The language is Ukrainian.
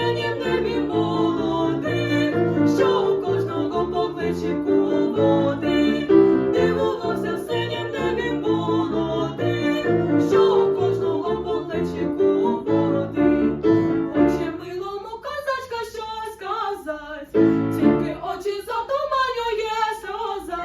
синів що у кожного покличіку води, дивувався синім небі молодих, що у кожного покличіку води. Хоче милому казачка щось сказать, тільки очі затуманює сльоза.